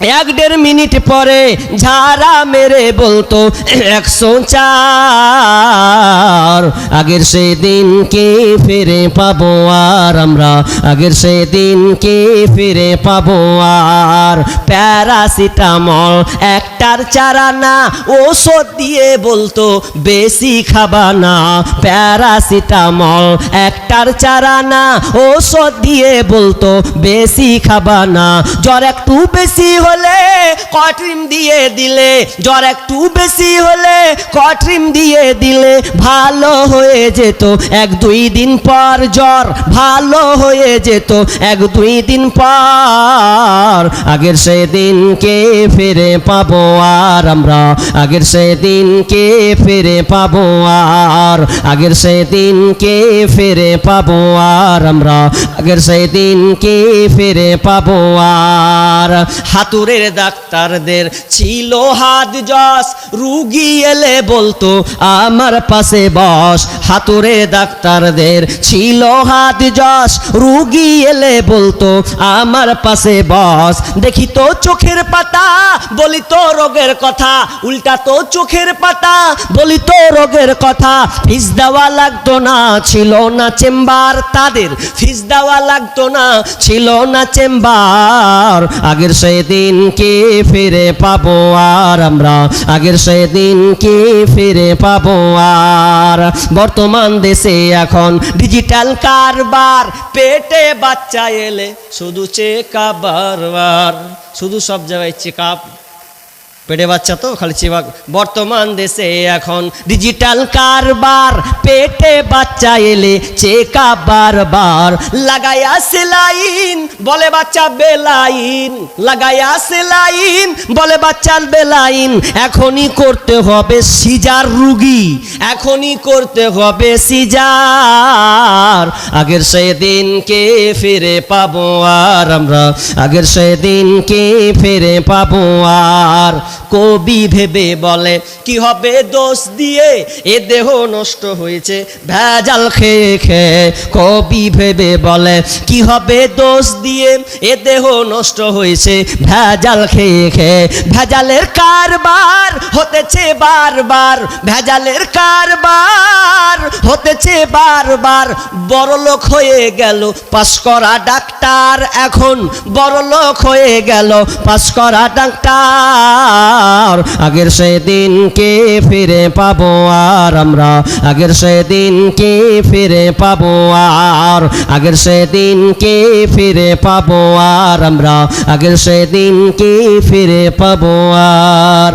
এক দেড় মিনিট পরে ঝাড়া মেরে বলতো, একশো চার। আগের সেই দিনকে ফিরে পাবো আর আমরা, আগের সেই দিনকে ফিরে পাবো আর। প্যারাসিটামল একটার চারা না, ওষুধ দিয়ে বলতো, বেশি খাবা না। প্যারাসিটামল একটার চারা না, ওষুধ দিয়ে বলতো, বেশি খাবা না। জ্বর একটু বেশি হলে কট্রিম দিয়ে দিলে, জ্বর একটু বেশি হলে কট্রিম দিয়ে দিলে ভালো হয়ে যেত। এক দুই দিন পর জ্বর ভালো হয়ে যেত। এক দুই দিন পর আগের সেদিনকে ফিরে পাবো আর আমরা। আগের সেদিনকে ফিরে পাবো আর আগের সেদিনকে ফিরে পাবো আর আমরা। আগের সেদিনকে ফিরে পাবো আর। হাতুরের ডাক্তারদের ছিল হাত যশ, রুগী এলে বলতো, আমার পাশে বস। হাতুরে ডাক্তারদের ছিল হাত যশ, রুগী এলে বলতো, আমার পাশে বস। দেখি তো চোখের পাতা, বলি তো রোগের কথা, উল্টা তো চোখের পাতা, বলি তো রোগের কথা। ফিস দেওয়া লাগতো না, ছিল না চেম্বার তাদের। ফিস দেওয়া লাগতো না, ছিল না চেম্বার। আগের সেদিনকে ফিরে পাবো আর আমরা, আগের সেদিনকে ফিরে পাবো আর। বর্তমান দেশে এখন ডিজিটাল কারবার, পেটে বাচ্চা এলে শুধু চেকা বারবার শুধু সব জায়গায় চেক আপ পেটে বাচ্চা তো, খালি চিবাক। বর্তমান দেশে এখন ডিজিটাল কারবার, পেটে বাচ্চা এলে চেকা বারবার। লাগায়া সেলাইন বলে বাচ্চা বেলাইন লাগায়া সেলাইন বলে বাচ্চার বেলাইন এখনই করতে হবে সিজার রুগী, এখনই করতে হবে সিজার। আগের সেদিনকে ফিরে পাবো আর আমরা, আগের সেদিনকে ফিরে পাবো আর। কবি ভেবে বলে, কি হবে দোষ দিয়ে? এ দেহ নষ্ট হয়েছে, ভেজাল খেয়ে খেয়ে। কবি ভেবে বলে, কি হবে দোষ দিয়ে? এ দেহ নষ্ট হয়েছে, ভেজাল খেয়ে খেয়ে। ভেজালের কারবার হতেছে বারবার, ভেজালের কারবার হতেছে বারবার। বড় লোক হয়ে গেল, পাস করা ডাক্তার এখন। বড় লোক হয়ে গেল, পাস করা ডাক্তার। আগের সেদিনকে ফিরে পাবো আর আমরা। আগের সেদিনকে ফিরে পাবো আর আগের সেদিনকে ফিরে পাবো আর আমরা। আগের সেদিনকে ফিরে পাবো আর